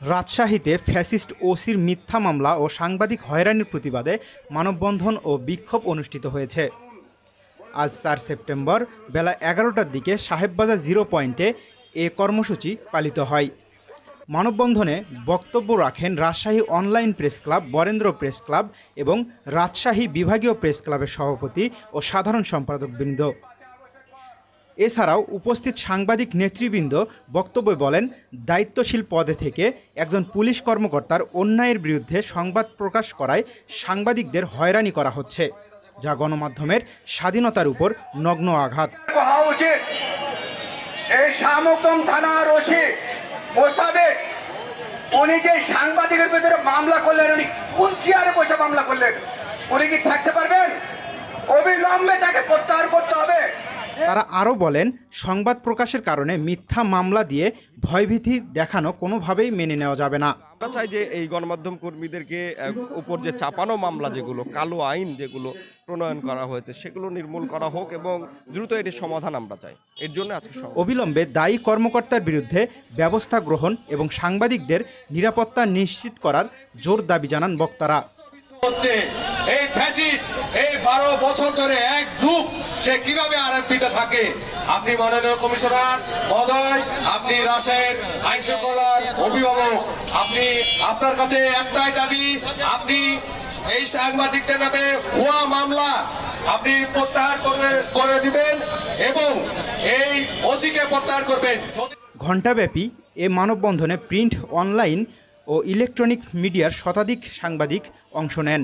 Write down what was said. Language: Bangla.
রাজশাহীতে ফ্যাসিস্ট ওসির মিথ্যা মামলা ও সাংবাদিক হয়রানির প্রতিবাদে মানববন্ধন ও বিক্ষোভ অনুষ্ঠিত হয়েছে। আজ চার সেপ্টেম্বর বেলা এগারোটার দিকে সাহেববাজার জিরো পয়েন্টে এ কর্মসূচি পালিত হয়। মানববন্ধনে বক্তব্য রাখেন Rajshahi online press club, Barendra press club এবং রাজশাহী বিভাগীয় প্রেস ক্লাবের সভাপতি ও সাধারণ সম্পাদকবৃন্দ এছাড়াও উপস্থিত সাংবাদিক নেতৃবৃন্দ বক্তব্যে বলেন, দায়িত্বশীল পদে থেকে একজন পুলিশ কর্মকর্তার অন্যায়ের বিরুদ্ধে সংবাদ প্রকাশ করায় সাংবাদিকদের হয়রানি করা হচ্ছে, যা গণমাধ্যমের স্বাধীনতার উপর নগ্ন আঘাত। এই শামুকদম থানার ওসি মোস্তাবেক, উনি যে সাংবাদিকের ভিতরে মামলা করলেন, উনি কোন চেয়ারে বসে মামলা করলেন, উনি কি থাকতে পারবেন? অবিলম্বে তাকে প্রত্যাহার করতে হবে। তারা আরও বলেন সংবাদ প্রকাশের কারণে মিথ্যা মামলা দিয়ে ভয়ভীতি দেখানো কোনোভাবেই মেনে নেওয়া যাবে না। আমরা চাই যে এই গণমাধ্যম কর্মীদেরকে উপর যে চাপানো মামলা যেগুলো কালো আইন যেগুলো প্রণয়ন করা হয়েছে সেগুলো নির্মূল করা হোক এবং দ্রুত এটি সমাধান আমরা চাই। এর জন্য আজকে অবিলম্বে দায়ী কর্মকর্তার বিরুদ্ধে ব্যবস্থা গ্রহণ এবং সাংবাদিকদের নিরাপত্তা নিশ্চিত করার জোর দাবি জানান বক্তারা। হচ্ছে। এই ফ্যাসিস্ট, এই বারো বছর ধরে এক যুগ সে কীভাবে আরএমপিতে থাকে? আপনি মাননীয় কমিশনার মহোদয়, আপনি রাশেদ আইন শৃঙ্খলার অভিভাবক, আপনি, আপনার কাছে একটাই দাবি, আপনি এই সাংবাদিকদের নামে ভুয়া মামলা আপনি প্রত্যাহার করবে, করে দিবেন এবং এই ওসিকে প্রত্যাহার করবেন। ঘণ্টাব্যাপী এ মানববন্ধনে প্রিন্ট অনলাইন ও ইলেকট্রনিক মিডিয়ার শতাধিক সাংবাদিক অংশ নেন।